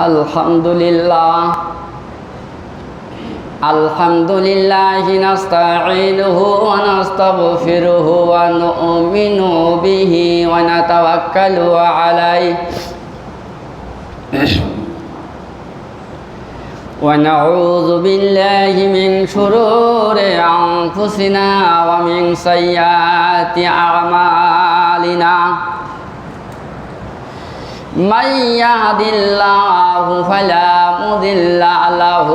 الحمد لله الحمد لله نستعينه ونستغفره ونؤمن به ونتوكل عليه ونعوذ بالله من شرور أنفسنا ومن سيئات أعمالنا من يهد الله فلا مضل له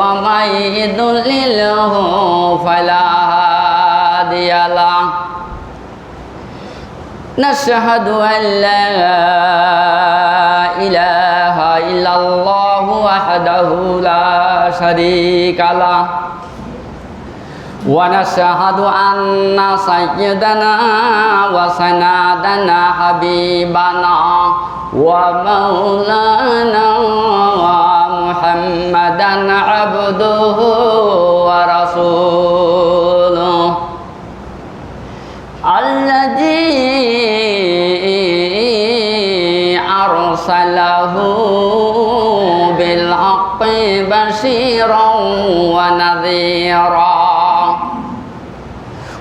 ومن يضلله فلا هادي له نشهد أن لا إله إلا الله وحده لا شريك له ونشهد أن سيدنا وسندنا حبيبنا ومولانا محمدا عبده ورسوله الذي أرسله بالحق بشيرا ونذيرا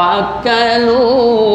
يتوكلون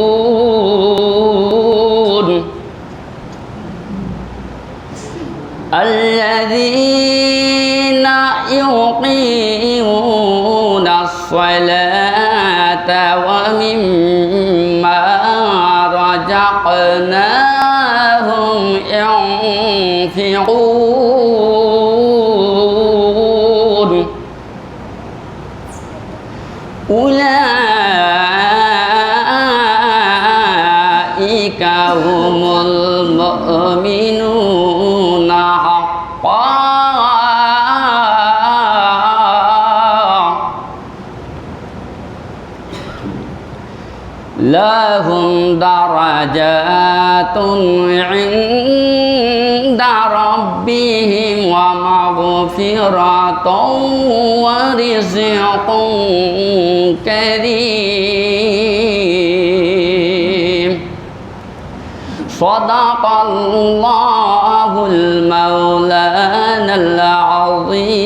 درجات عند ربهم ومغفرة ورزق كريم. صدق الله المولانا العظيم.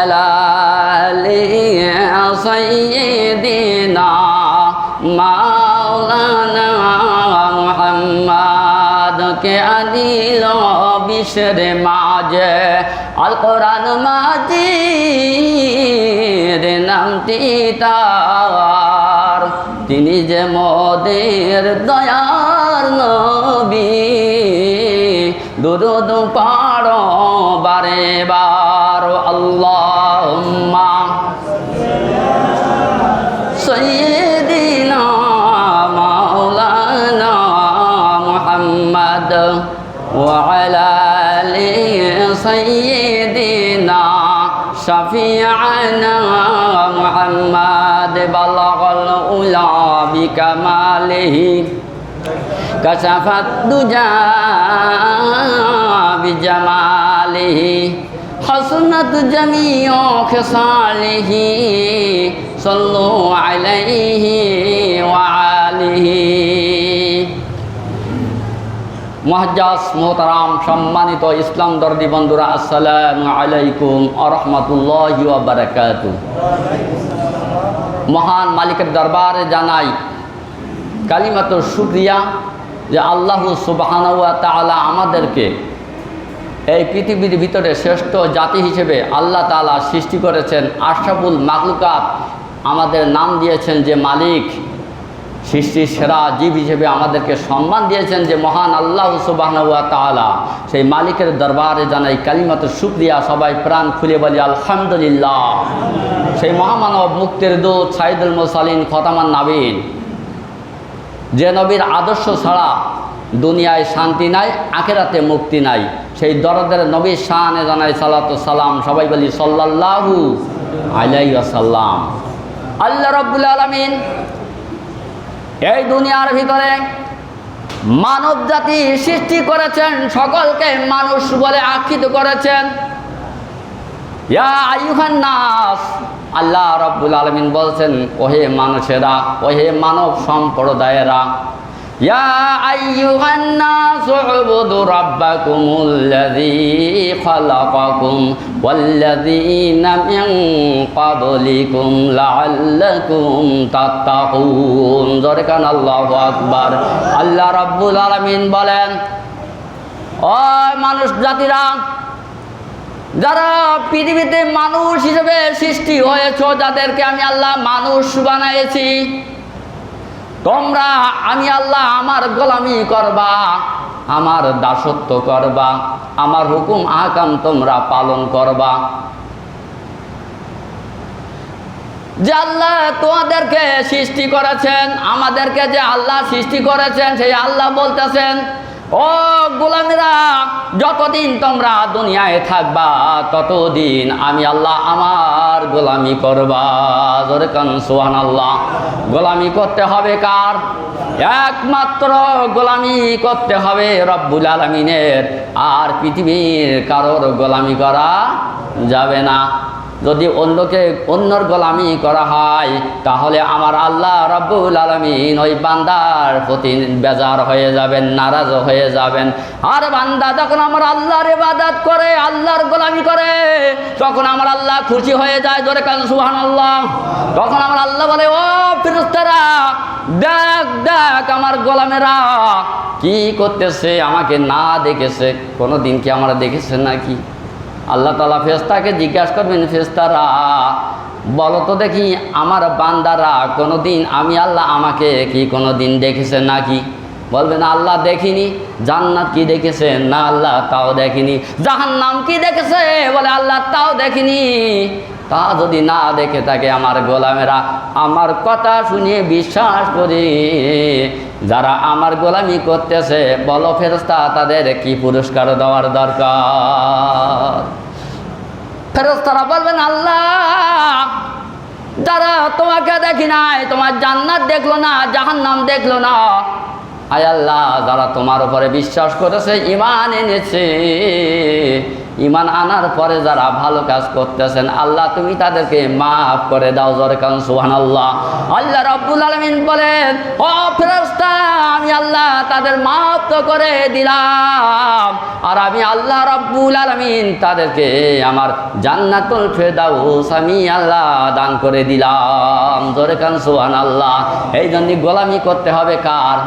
আলালি মাঝে। আল কোরআন মাজির নামটি তার। তিনি যে মদের দয়ার নবী, দুরুদ পাড়ো বারে বার। وعلى آله سيدنا شفيعنا محمد بلغ الأولى بكماله. كشف الدجى بجماله. حسنت جميع خصاله. صلوا عليه وعاله মহাজাস মোহতারাম সম্মানিত ইসলাম দর্দি বন্ধুরা, আসসালামু আলাইকুম আরহামতুল্লাহ মহান মালিকের দরবারে জানাই কালিমাত শুক্রিয়া যে আল্লাহ সুবাহানুয়া তালা আমাদেরকে এই পৃথিবীর ভিতরে শ্রেষ্ঠ জাতি হিসেবে আল্লাহ তালা সৃষ্টি করেছেন। আশরাফুল মাকলুকাত আমাদের নাম দিয়েছেন যে মালিক। সৃষ্টির সেরা জীব হিসেবে আমাদেরকে সম্মান দিয়েছেন যে মহান আল্লাহ সুবাহানুয়া তালা সেই মালিকের দরবারে জানাই কালিমাত শুক্রিয়া, সবাই প্রাণ খুলে বলি, আলহামদুলিল্লাহ। সেই মহামানব মুক্তির দূত সাইদুল মোসালিন খতামান নাবিন যে নবীর আদর্শ ছাড়া দুনিয়ায় শান্তি নাই, আখেরাতে মুক্তি নাই, সেই দরদের নবীর শাহানে জানাই সালাত সালাম, সবাই বলি, সাল্লাল্লাহু আলাই আসাল্লাম আল্লাহ রব্বুল আলমিন এই দুনিয়ার ভিতরে মানব জাতি সৃষ্টি করেছেন, সকলকে মানুষ বলে আখ্যিত করেছেন। নাস, আল্লাহ রব্বুল আলমিন বলছেন, ওহে মানুষেরা, ওহে মানব সম্প্রদায়েরা ইয়া আইয়ুহান নাস উবুদু রাব্বাকুমুল্লাযী খালাকাকুম ওয়াল্লাযীনা মিন ক্বাবলিকুম লাআল্লাকুম তাত্তাকুন। জোরে কান আল্লাহু আকবার। আল্লাহ রব্বুল আলামিন বলেন ও মানুষ জাতিরা, যারা পৃথিবীতে মানুষ হিসেবে সৃষ্টি হয়েছ, যাদেরকে আমি আল্লাহ মানুষ বানাইছি তোমরা, আমি আল্লাহ আমার গোলামি করবা, আমার দাসত্ব করবা, আমার হুকুম আকাম তোমরা পালন করবা। যে আল্লাহ তোমাদেরকে সৃষ্টি করেছেন, আমাদেরকে যে আল্লাহ সৃষ্টি করেছেন, সেই আল্লাহ বলতেছেন, ও গোলামিরা যতদিন তোমরা দুনিয়ায় থাকবা, ততদিন আমি আল্লাহ আমার গোলামি করবা। সোহান আল্লাহ গোলামি করতে হবে কার? একমাত্র গোলামি করতে হবে রব্বুল আলমিনের। আর পৃথিবীর কারোর গোলামি করা যাবে না। যদি অন্যকে অন্যর গোলামি করা হয়, তাহলে আমার আল্লাহ রব্বুল আলমিন ওই বান্দার প্রতি বেজার হয়ে যাবেন, নারাজ হয়ে যাবেন। আর বান্দা যখন আমার আল্লাহর ইবাদত করে, আল্লাহর গোলামি করে, তখন আমার আল্লাহ খুশি হয়ে যায় জোরে কান সুহান আল্লাহ তখন আমার আল্লাহ বলে, ও ফিরস্তারা দেখ দেখ আমার গোলামেরা কি করতেছে, আমাকে না দেখেছে কোনো দিন কি আমরা দেখেছে নাকি? আল্লাহ তালা ফেস্তাকে জিজ্ঞাসা করবেন ফেস্তারা বলো তো দেখি আমার বান্দারা কোনো দিন আমি আল্লাহ আমাকে কি কোনো দিন দেখেছে নাকি? বলবেন, আল্লাহ দেখিনি। জান্নাত কি দেখেছে না আল্লাহ তাও দেখিনি। জাহান্নাম কি দেখেছে? বলে, আল্লাহ তাও দেখিনি। তা যদি না দেখে থাকে আমার গোলামেরা, আমার কথা শুনে বিশ্বাস করি। যারা আমার গোলামি করতেছে, বলো ফেরস্তা তাদের কি পুরস্কার দেওয়ার দরকার? ফেরস্তারা বলবেন, আল্লাহ, যারা তোমাকে দেখি নাই, তোমার জান্নাত দেখল না, জাহান্নাম দেখল না আয় আল্লাহ, যারা তোমার উপরে বিশ্বাস করেছে ইমান এনেছে। ইমান আনার পরে যারা ভালো কাজ করতেছেন, আল্লাহ তুমি তাদেরকে মাফ করে দাও জোরে কারণ সুহান আল্লাহ আল্লাহ রব্বুল আলমিন বলেন, ও ফেরস্তা আমি আল্লাহ তাদের মাফ তো করে দিলাম, আর আমি আল্লাহ রব্বুল আলমিন তাদেরকে আমার জান্নাতুল ফেরদাউস আমি আল্লাহ দান করে দিলাম জোরে কান সুহান আল্লাহ এই জন্য গোলামি করতে হবে কার?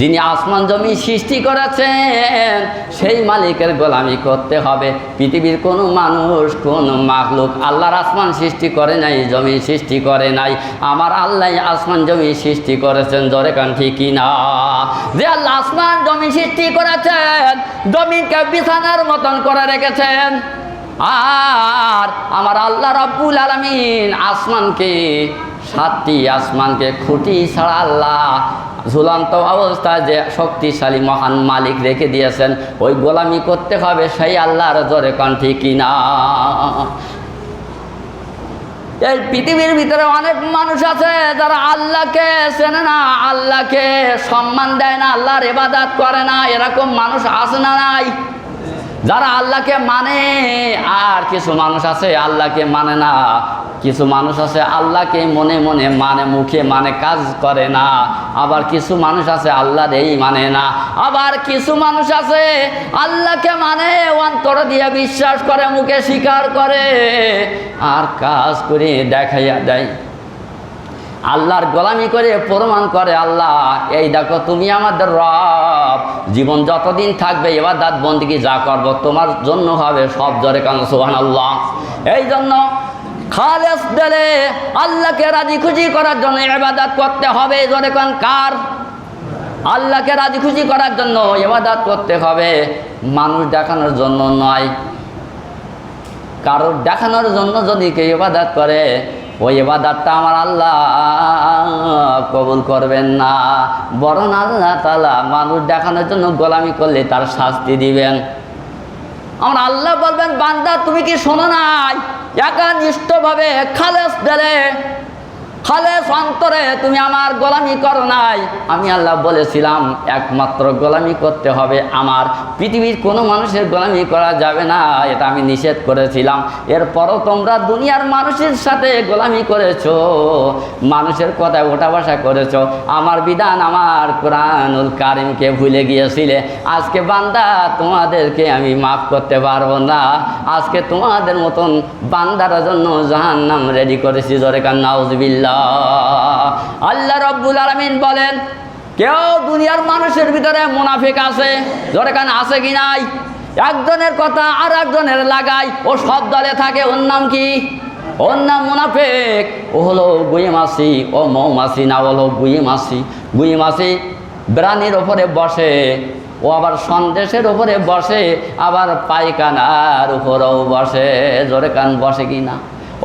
যিনি আসমান জমি সৃষ্টি করেছেন, সেই মালিকের গোলামি করতে হবে। পৃথিবীর কোনো মানুষ, কোন মাখলুক আল্লাহর আসমান সৃষ্টি করে নাই, জমি সৃষ্টি করে নাই। আমার আল্লাহ আসমান জমি সৃষ্টি করেছেন, জরে কান ঠিকই না? যে আল্লাহ আসমান জমি সৃষ্টি করেছেন, জমিকে বিছানার মতন করে রেখেছেন। আর আমার আল্লাহ রব্বুল আলমিন আসমানকে, সাতটি আসমানকে খুঁটি ছাড়া আল্লাহ ঝুলন্ত অবস্থায় যে শক্তিশালী মহান মালিক রেখে দিয়েছেন, ওই গোলামি করতে হবে সেই আল্লাহর জোরে কণ্ঠে কিনা এই পৃথিবীর ভিতরে অনেক মানুষ আছে যারা আল্লাহকে চেনে না, আল্লাহকে সম্মান দেয় না, আল্লাহর এবাদাত করে না, এরকম মানুষ আসে না নাই? যারা আল্লাহকে মানে আর কিছু মানুষ আছে আল্লাহকে মানে না। কিছু মানুষ আছে আল্লাহকে মনে মনে মানে মুখে মানে কাজ করে না। আবার কিছু মানুষ আছে আল্লাহর এই মানে না। আবার কিছু মানুষ আছে আল্লাহকে মানে অন্তর দিয়ে বিশ্বাস করে, মুখে স্বীকার করে। আর কাজ করে দেখাইয়া দেয়। আল্লাহর গোলামি করে প্রমাণ করে, আল্লাহ, এই দেখো তুমি আমাদের রব। জীবন যতদিন থাকবে, এবার দাঁত বন্দিকে যা করব, তোমার জন্য হবে সব জরে কান সোহান আল্লাহ এই জন্য খালেস দিলে আল্লাহকে রাজি খুশি করার জন্য এবাদাত করতে হবে জরে কান, কার? আল্লাহকে রাজি খুশি করার জন্য এবাদাত করতে হবে। মানুষ দেখানোর জন্য নয়, কারোর দেখানোর জন্য যদি কেউ ইবাদাত করে ওই এবাদারটা আমার আল্লাহ কবুল করবেন না। বরং আল্লাহ তালা মানুষ দেখানোর জন্য গোলামি করলে তার শাস্তি দিবেন। আমার আল্লাহ বলবেন, বান্দা, তুমি কি শোনো নাই? একানিষ্ঠভাবে খালেস দেলে খালেস অন্তরে তুমি আমার গোলামি করো নাই। আমি আল্লাহ বলেছিলাম, একমাত্র গোলামি করতে হবে আমার। পৃথিবীর কোনো মানুষের গোলামি করা যাবে না, এটা আমি নিষেধ করেছিলাম। এরপরও তোমরা দুনিয়ার মানুষের সাথে গোলামি করেছ, মানুষের কথায় ওঠা বসা করেছ। আমার বিধান আমার কোরআনুল কারিমকে ভুলে গিয়েছিলে। আজকে বান্দা, তোমাদেরকে আমি মাফ করতে পারব না। আজকে তোমাদের মতন বান্দার জন্য জাহান্নাম রেডি করেছি, জরে আল্লাহ রব্বুল আলমিন বলেন, কেউ দুনিয়ার মানুষের ভিতরে মুনাফিক আছে জরে কান আছে কি নাই? একজনের কথা আর একজনের লাগাই, ও সব দলে থাকে, ওর নাম কি? ওর নাম মুনাফেক। ও হলো গুয়ে মাসি, ও মৌমাসি না হলো গুয়ে মাসি। গুয়ে মাসি ব্রানির ওপরে বসে, ও আবার সন্দেশের ওপরে বসে, আবার পায়খানার উপরেও বসে জোরে কান বসে কি না?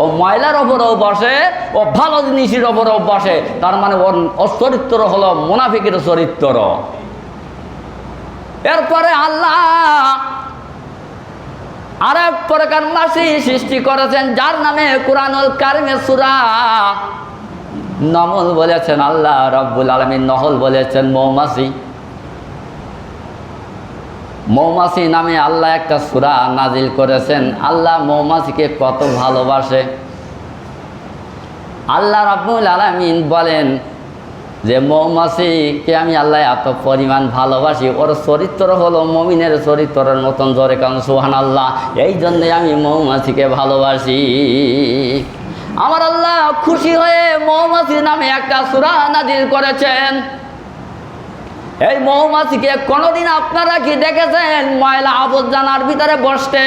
ও ময়লার ওপরেও বসে, ও ভালো জিনিসের ওপরেও বসে। তার মানে ওর ওর চরিত্র হলো মুনাফিকের চরিত্র। এরপরে আল্লাহ আর এক প্রকার মাসি সৃষ্টি করেছেন, যার নামে কোরআনুল কারিমে সুরা নমল বলেছেন আল্লাহ রব্বুল আলমী নহল বলেছেন মৌমাসি মৌমাছি নামে আল্লাহ একটা সুরা নাজিল করেছেন। আল্লাহ মৌমাছিকে কত ভালোবাসে। আল্লাহ রাব্বুল আলামিন বলেন যে, মৌমাছিকে আমি আল্লাহ এত পরিমাণ ভালোবাসি। ওর চরিত্র হলো মমিনের চরিত্রের মতন জোরে কারণ সুহান আল্লাহ এই জন্যে আমি মৌমাছিকে ভালোবাসি। আমার আল্লাহ খুশি হয়ে মৌমাছি নামে একটা সুরা নাজিল করেছেন। এই মৌমাছিকে কোনোদিন আপনারা কি দেখেছেন? ময়লা আবর্জনার ভিতরে বসতে।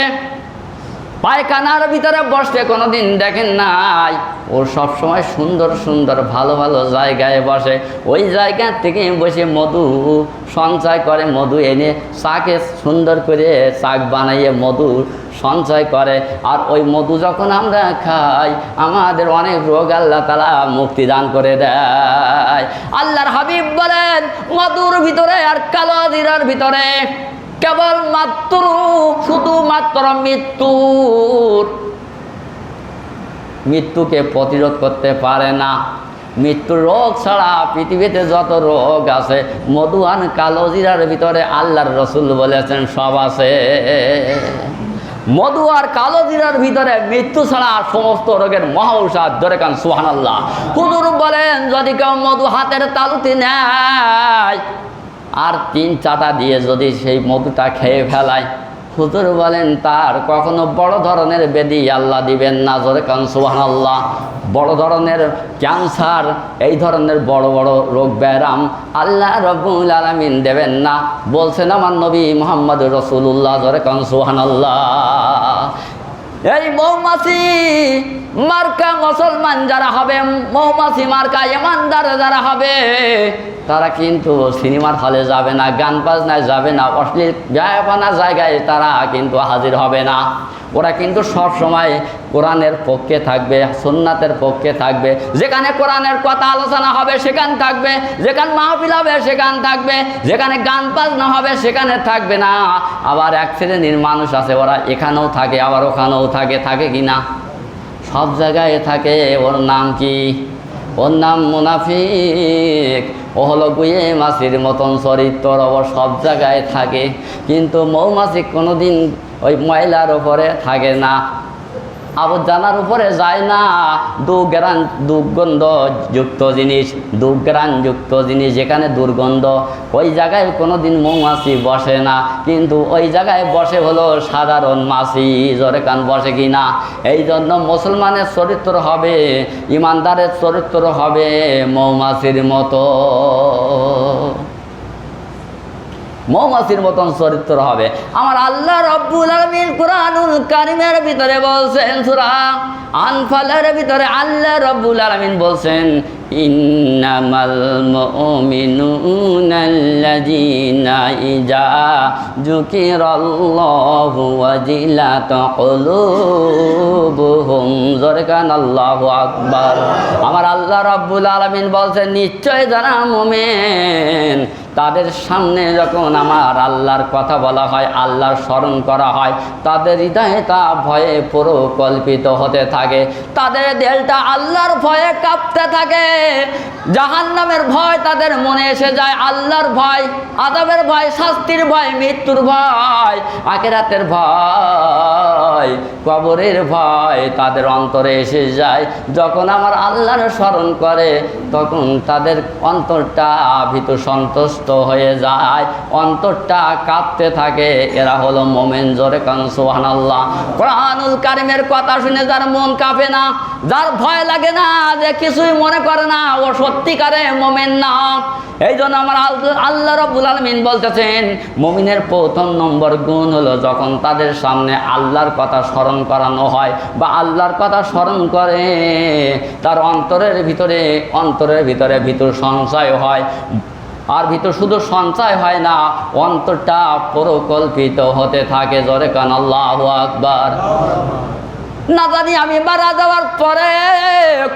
পায়খানার ভিতরে বসতে কোনোদিন দেখেন নাই। ও সব সময় সুন্দর সুন্দর ভালো ভালো জায়গায় বসে। ওই জায়গা থেকে বসে মধু সঞ্চয় করে, মধু এনে চাকে সুন্দর করে চাক বানাইয়ে মধু সঞ্চয় করে। আর ওই মধু যখন আমরা খাই, আমাদের অনেক রোগ আল্লাহ তালা মুক্তি দান করে দেয়। আল্লাহর হাবিব বলেন, মধুর ভিতরে আর কালো জিরার ভিতরে কেবল মাত্র শুধুমাত্র মৃত্যুর। মৃত্যুকে প্রতিরোধ করতে পারে না। মৃত্যুর রোগ ছাড়া পৃথিবীতে যত রোগ আছে মধুয়ান কালো জিরার ভিতরে আল্লাহর রসুল বলেছেন, সব আছে। মধু আর কালো জিরার ভিতরে মৃত্যু ছাড়া আর সমস্ত রোগের মহা ধরে কান সুহান আল্লাহ বলেন, যদি কেউ মধু হাতের তালুতে নেয় আর তিন চাটা দিয়ে যদি সেই মধুটা খেয়ে ফেলায়, হুজুর বলেন, তার কখনো বড় ধরনের বেদি আল্লাহ দিবেন না, জোরে কান সুহান আল্লাহ বড় ধরনের ক্যান্সার, এই ধরনের বড় বড় রোগ ব্যায়াম আল্লাহ রব্বুল আলমিন দেবেন না। বলছেন, আমার নবী মোহাম্মদ রসুল্লাহ জোরে কান সুহান আল্লাহ এই মৌমাছি, মার্কা মুসলমান যারা হবে, মৌমাছি মার্কা ইমানদার যারা হবে, তারা কিন্তু সিনেমার হলে যাবে না, গান বাজনায় যাবে না, অশ্লীল গায়বানা জায়গায় তারা কিন্তু হাজির হবে না। ওরা কিন্তু সব সময় কোরআনের পক্ষে থাকবে, সুন্নাতের পক্ষে থাকবে। যেখানে কোরআনের কথা আলোচনা হবে সেখান থাকবে, যেখানে মাহফিল হবে সেখান থাকবে, যেখানে গান বাজনা হবে সেখানে থাকবে না। আবার এক শ্রেণির মানুষ আছে, ওরা এখানেও থাকে, আবার ওখানেও থাকে থাকে কি না? সব জায়গায় থাকে, ওর নাম কি? ওর নাম মুনাফিক। ও হলো গুয়ে মাছির মতন চরিত্র অব সব জায়গায় থাকে, কিন্তু মৌমাছি কোনোদিন ওই ময়লার ওপরে থাকে না। আবর্জনার উপরে যায় না। দুগ্রান দুর্গন্ধ যুক্ত জিনিস দুগ্রান যুক্ত জিনিস, যেখানে দুর্গন্ধ। ওই জায়গায় কোনো দিন মৌমাছি বসে না। কিন্তু ওই জায়গায় বসে হলো সাধারণ মাছি, জোরে কান বসে কি না? এই জন্য মুসলমানের চরিত্র হবে, ইমানদারের চরিত্র হবে মৌমাছির মতো। মৌমাছির মতন চরিত্র হবে। আমার আল্লাহ রব্বুল আলমিন কোরআনুল কারিমের ভিতরে বলছেন, সুরা আনফালের ভিতরে আল্লাহ রব্বুল আলমিন বলছেন, ইন্নামাল মুমিনুনাল্লাযীনা ইজা যুকিরাল্লাহু ওয়াজিলাত কুলুবুহুম। জরকান আল্লাহু আকবার। আমার আল্লাহ রব্বুল আলামিন বলছেন, নিশ্চয় যারা মুমিন তাদের সামনে যখন আমার আল্লাহর কথা বলা হয়, আল্লাহর স্মরণ করা হয়, তাদের হৃদয়ে তা ভয়ে পুরো কল্পিত হতে থাকে। তাদের দেলটা আল্লাহর ভয়ে কাঁপতে থাকে। জাহান নামের ভয় তাদের মনে এসে যায়, আল্লাহর ভয়, আদাবের ভয়, শাস্তির ভয়, মৃত্যুর ভয় আকেরাতের ভয়, কবরের ভয় তাদের অন্তরে এসে যায়। যখন আমার আল্লাহর স্মরণ করে, তখন তাদের অন্তরটা ভীত সন্তুষ্ট হয়ে যায়। অন্তরটা কাঁপতে থাকে। এরা হলো মোমেন জোরে কান সোহান আল্লাহ কোরআনুল কারিমের কথা শুনে যার মন কাঁপে না, যার ভয় লাগে না, যে কিছুই মনে করে না, ও সত্যিকারে মোমেন না। এই জন্য আমার আল- আল্লাহ রব্বুল আলমিন বলতেছেন, মমিনের প্রথম নম্বর গুণ হলো যখন তাদের সামনে আল্লাহর কথা স্মরণ করানো হয় বা আল্লাহর কথা স্মরণ করে, তার অন্তরের ভিতরে অন্তরের ভিতরে ভিতর সংশয় হয়। আর ভিতর শুধু সঞ্চয় হয় না, অন্তরটা পরকল্পিত হতে থাকে। জরে কান, আল্লাহ আকবার। না জানি আমি মারা যাওয়ার পরে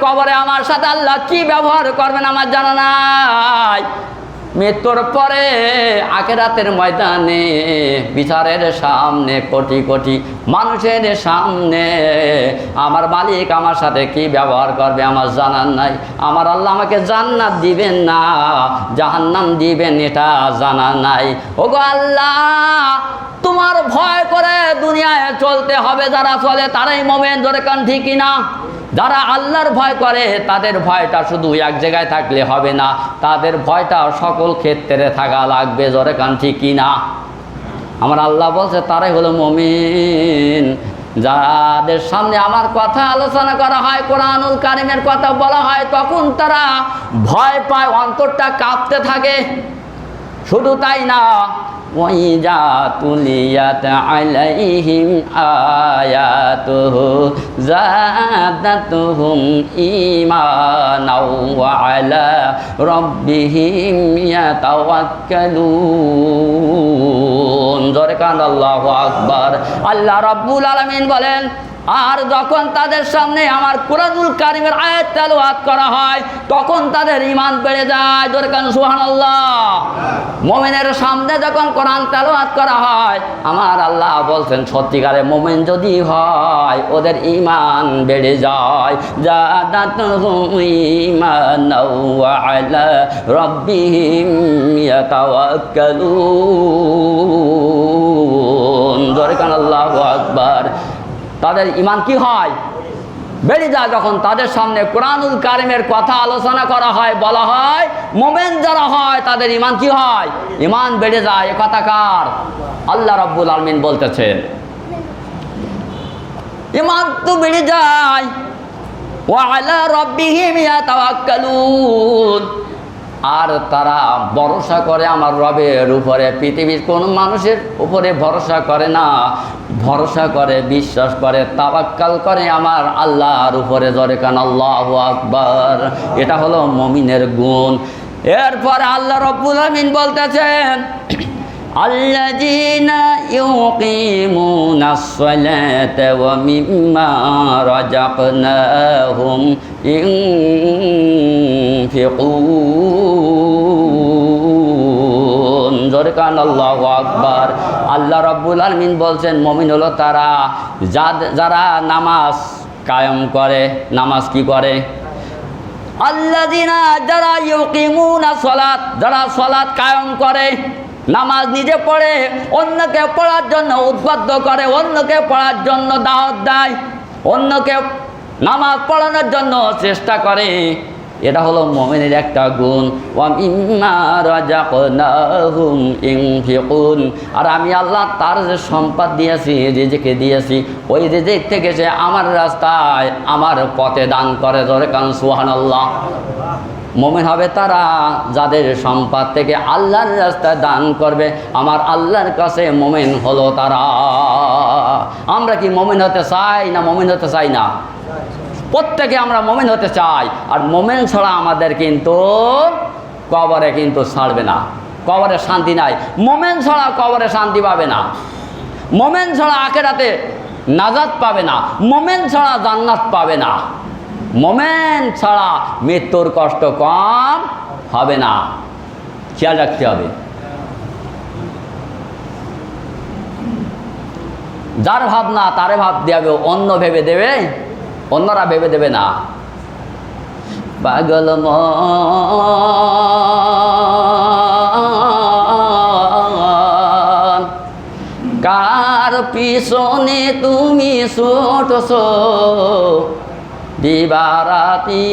কবরে আমার সাথে আল্লাহ কি ব্যবহার করবেন আমার জানা নাই। মৃত্যুর পরে আখেরাতের ময়দানে, বিচারের সামনে কোটি কোটি মানুষের সামনে, আমার মালিক আমার সাথে কি ব্যবহার করবে আমার জানার নাই। আমার আল্লাহ আমাকে জান্নাত দিবেন না, জাহান্নাম দিবেন এটা জানা নাই। ওগো আল্লাহ, তোমার ভয় করে দুনিয়ায় চলতে হবে, যারা চলে তারাই মোমেন ধরে কান? ঠিকই না যারা আল্লাহর ভয় করে, তাদের ভয়টা শুধু এক জায়গায় থাকলে হবে না। তাদের ভয়টা সকল ক্ষেত্রে থাকা লাগবে, জোরে কান কি না? আমার আল্লাহ বলছে, তারাই হলো মমিন। যাদের সামনে আমার কথা আলোচনা করা হয়, কোরআনুল কারিমের কথা বলা হয়, তখন তারা ভয় পায়, অন্তরটা কাঁপতে থাকে। শুধু তাই না وإذا تليت عليهم آياته زادتهم إيمانا وعلى ربهم يتوكلون জোরে কান আল্লাহু আকবার আল্লাহ রাব্বুল আলামিন বলেন আর যখন তাদের সামনে আমার কুরানুল কারিমের আয়াত তেলাওয়াত করা হয়, তখন তাদের ইমান বেড়ে যায়। দরকার সুবহানাল্লাহ। মোমেনের সামনে যখন কোরআন তেলাওয়াত করা হয়, আমার আল্লাহ বলছেন সত্যিকারে মোমেন যদি হয়, ওদের ইমান বেড়ে যায়। রাব্বিহিম দরকার আল্লাহু আকবার। তাদের ইমান কি হয়? বেড়ে যায় যখন তাদের সামনে কোরআনুল কারিমের কথা আলোচনা করা হয়, বলা হয়, মোমেন যারা হয়, তাদের ইমান কি হয়? ইমান বেড়ে যায় এ কথা কার? আল্লাহ রব্বুল আলমিন বলতেছেন ইমান তো বেড়ে যায় ওয়ালা রব্বিহিম ইয়াতাওয়াক্কালুন। আর তারা ভরসা করে আমার রবের উপরে, পৃথিবীর কোনো মানুষের উপরে ভরসা করে না। ভরসা করে, বিশ্বাস করে, তাবাক্কাল করে আমার আল্লাহর উপরে। জরে কান, আল্লাহ আকবর। এটা হলো মমিনের গুণ। এরপর আল্লাহ রব্বুল আমিন বলতেছেন الذين يقيمون الصلاة ومما رزقناهم ينفقون জোরকান আল্লাহ আকবার আল্লাহ রব্বুল আলমিন বলছেন মমিন হলো তারা যাদ- যারা নামাজ কায়েম করে নামাজ কি করে আল্লাদিনা যারা ইউকিমুনা সলাত যারা সলাত কায়েম করে নামাজ নিজে পড়ে, অন্যকে পড়ার জন্য উদ্বুদ্ধ করে, অন্যকে পড়ার জন্য দাওয়াত দেয়, অন্যকে নামাজ পড়ানোর জন্য চেষ্টা করে। এটা হলো মোমেনের একটা গুণ। আর আমি আল্লাহ তার যে সম্পদ দিয়েছি রিজিকে দিয়েছি, ওই রিজিক থেকে সে আমার রাস্তায় আমার পথে দান করে। ধরে কারণ সুবহানাল্লাহ। মোমেন হবে তারা যাদের সম্পদ থেকে আল্লাহর রাস্তায় দান করবে। আমার আল্লাহর কাছে মোমেন হলো তারা। আমরা কি মোমেন হতে চাই না মোমেন হতে চাই না? প্রত্যেকে আমরা মোমেন হতে চাই। আর মোমেন ছাড়া আমাদের কিন্তু কবরে কিন্তু ছাড়বে না। কবরে শান্তি নাই। মোমেন ছাড়া কবরে শান্তি পাবে না। মোমেন ছাড়া আখেরাতে নাজাত পাবে না। মোমেন ছাড়া জান্নাত পাবে না। মোমেন ছাড়া মৃত্যুর কষ্ট কম হবে না। খেয়াল রাখতে হবে। যার ভাবনা, তারে ভাব দেবে অন্য ভেবে দেবে, অন্যরা ভেবে দেবে না। পাগল কার পিছনে তুমি ছোটছ? দিবারাতি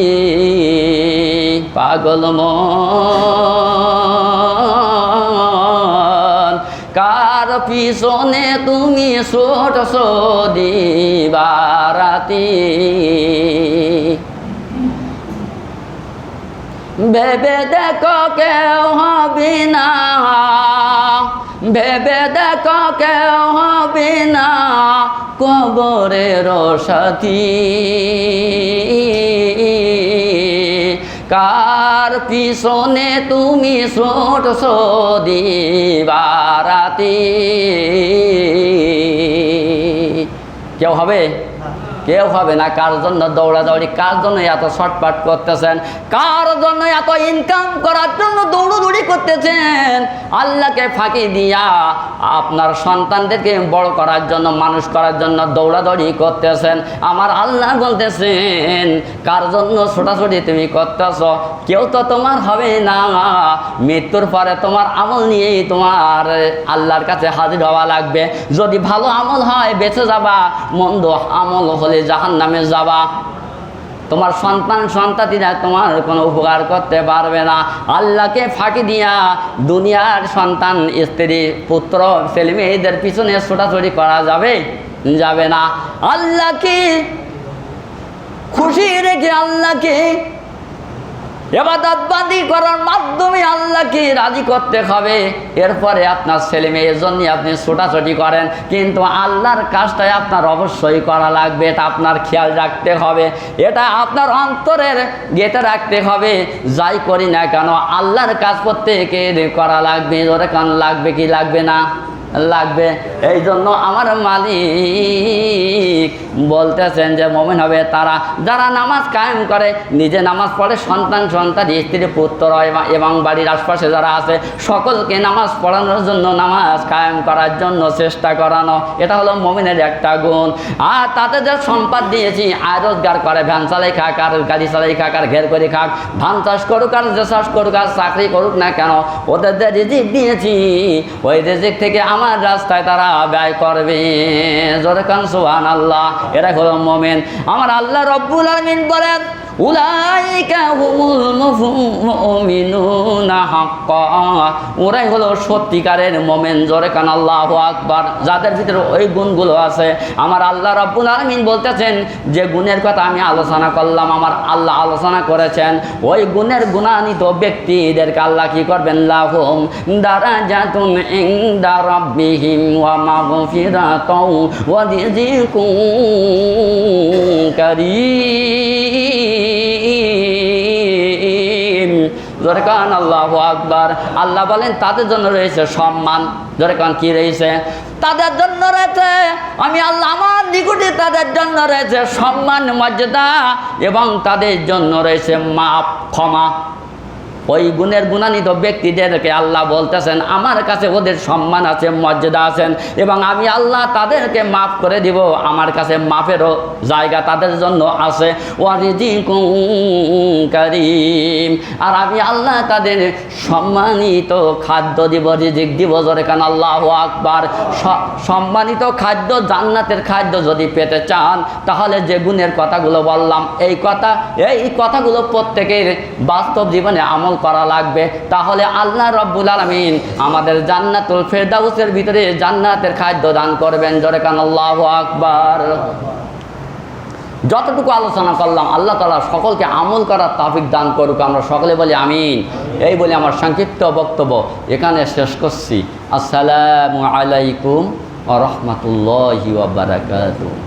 পাগল কার পিছনে তুমি ছোটছ দিবারাতি? ভেবে দেখো কেউ হবে না। ভেবে দেখো কেউ হবে না। কবরের সাথী কার পিছনে তুমি ছোট সদিবারাতি কেউ হবে? কেউ হবে না, কার জন্য দৌড়াদৌড়ি, কার জন্য এত শর্টপাট করতেছেন, কার জন্য এত ইনকাম করার জন্য দৌড়দৌড়ি করতেছেন? আল্লাহকে ফাঁকি দিয়া আপনার সন্তানদেরকে বড় করার জন্য, মানুষ করার জন্য দৌড়াদৌড়ি করতেছেন। আমার আল্লাহ বলতেছেন, কার জন্য ছোটাছুটি তুমি করতেছ? কেউ তো তোমার হবে না। মৃত্যুর পরে তোমার আমল নিয়েই তোমার আল্লাহর কাছে হাজির হওয়া লাগবে। যদি ভালো আমল হয়, বেঁচে যাবা। মন্দ আমল হলে জাহান নামে যাবা। তোমার সন্তান, সন্ততিরা তোমার কোনো উপকার করতে পারবে না। আল্লাহকে ফাঁকি দিয়া দুনিয়ার সন্তান, স্ত্রী, পুত্র, ছেলে মেয়েদের পিছনে ছোটাছুটি করা যাবে যাবে না। আল্লাহকে খুশি রেখে আল্লাহকে এবাদতবাদি করার মাধ্যমে আল্লাহকে রাজি করতে হবে। এরপরে আপনার ছেলে মেয়ের জন্য আপনি ছোটাছুটি করেন। কিন্তু আল্লাহর কাজটাই আপনার অবশ্যই করা লাগবে, এটা আপনার খেয়াল রাখতে হবে। এটা আপনার অন্তরের গেটে রাখতে হবে। যাই করি না কেন, আল্লাহর কাজ প্রত্যেকে করা লাগবে। ওরে কান লাগবে কি লাগবে না? লাগবে। এই জন্য আমার মালিক বলতেছেন যে, মমিন হবে তারা। যারা নামাজ কায়েম করে, নিজে নামাজ পড়ে, সন্তান সন্তান, স্ত্রী, পুত্র এবং- বাড়ির আশপাশে যারা আছে, সকলকে নামাজ পড়ানোর জন্য নামাজ কায়েম করার জন্য চেষ্টা করানো। এটা হলো মমিনের একটা গুণ। আর তাতে যে সম্পদ দিয়েছি, আয় রোজগার করে, ভ্যান চালাই খাক, আর গাড়ি চালাই খাক, আর ঘের করে খাক, ধান চাষ করুক, আর যে চাষ করুক, আর চাকরি করুক না কেন, ওদের যে রিজিক দিয়েছি, ওই রিজিক থেকে আমার রাস্তায় তারা ব্যয় করবে। জোরে কান সুহান আল্লাহ এরা হলো মোমেন। আমার আল্লাহ রব্বুল আলমিন বলেন উলাইকা হুমুল মুমিনুনা হাক্কা। ওরাই হলো সত্যিকারের মোমেন জোরে কান আল্লাহু আকবার। যাদের ভিতরে ওই গুণগুলো আছে, আমার আল্লাহ রাব্বুল আলামিন বলতেছেন, যে গুণের কথা আমি আলোচনা করলাম, আমার আল্লাহ আলোচনা করেছেন, ওই গুণের গুণান্বিত ব্যক্তিদেরকে আল্লাহ কি করবেন? লাহুম দারাজাতুন ইনদা রাব্বিহিম ওয়া মাগফিরাতাও ওয়া রিজকুম কারীম। জোরকান আল্লাহ আকবর। আল্লাহ বলেন, তাদের জন্য রয়েছে সম্মান। জোরকান কি রয়েছে? তাদের জন্য রয়েছে, আমি আল্লাহ আমার নিকুটি তাদের জন্য রয়েছে সম্মান, মর্যাদা, এবং তাদের জন্য রয়েছে মাপ, ক্ষমা। ওই গুণের গুণান্বিত ব্যক্তিদেরকে আল্লাহ বলতেছেন, আমার কাছে ওদের সম্মান আছে, মর্যাদা আছেন, এবং আমি আল্লাহ তাদেরকে মাফ করে দিব, আমার কাছে মাফেরও জায়গা তাদের জন্য আছে। করিম। আর আমি আল্লাহ তাদের সম্মানিত খাদ্য দিব, রিজিক দিব জোরে কান আল্লাহ আকবার। সম্মানিত খাদ্য, জান্নাতের খাদ্য যদি পেতে চান, তাহলে যে গুণের কথাগুলো বললাম, এই কথা, এই কথাগুলো প্রত্যেকের বাস্তব জীবনে আমল করা লাগবে। তাহলে আল্লাহ রব্বুল আলমিন আমাদের জান্নাতুল ফেরদাউসের ভিতরে জান্নাতের খাদ্য দান করবেন। জোরে কান, আল্লাহ আকবার। যতটুকু আলোচনা করলাম, আল্লাহ তালা সকলকে আমল করার তাফিক দান করুক। আমরা সকলে বলি আমিন। এই বলে আমার সংক্ষিপ্ত বক্তব্য এখানে শেষ করছি। আসসালামু আলাইকুম রহমতুল্লাহি বারাকাতুহ।